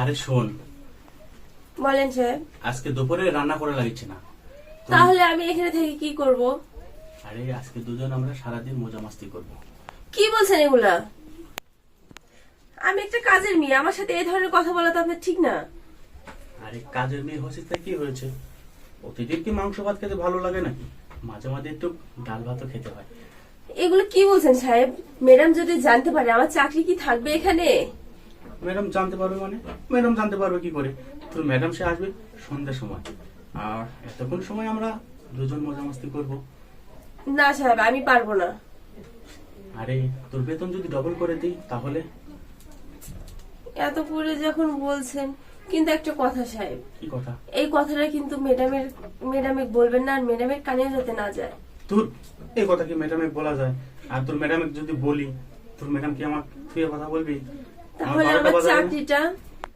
আরে শোন। বলেন সাহেব আজকে দুপুরে রান্না করা লাগছে না। তাহলে আমি এখানে থেকে কি করব? আরে আজকে দুজন আমরা সারাদিন মজা মাস্তি করব। কি বলছেন এগুলা? আমি একটা কাজের মেয়ে আমার সাথে এই ধরনের কথা বলা তো আপনার ঠিক না। আরে কাজের মেয়ে হয়েছে তা কি হয়েছে? প্রতিদিন কি মাংস ভাত খেতে ভালো লাগে নাকি? মাঝে মাঝে একটু ডাল ভাতও খেতে হয়। এগুলো কি বলছেন সাহেব? ম্যাডাম যদি জানতে পারে আমার চাকরি কি থাকবে এখানে? ম্যাডাম জানতে পারবে মানে? ম্যাডাম জানতে পারবে কি করে? তোর ম্যাডাম সে আসবে সন্ধ্যার সময়। আর এতক্ষণ সময় আমরা দুজন মজা মাস্তি করব। না সাহেব আমি পারব না। আরে তোর বেতন যদি ডবল করে দিই তাহলে? এত করে যখন বলছেন কিন্তু একটা কথা সাহেব। কি কথা? এই কথাটা কিন্তু ম্যাডামের ম্যাডামে বলবেন না আর ম্যাডামের কানে যাতে না যায়। তোর এই কথা কি ম্যাডামে বলা যায়? আর তোর ম্যাডামে যদি বলি তোর ম্যাডাম কি আমার তুই কথা বলবি? তাহলে বারোটা আমার বাজাবে না? চাকরিটা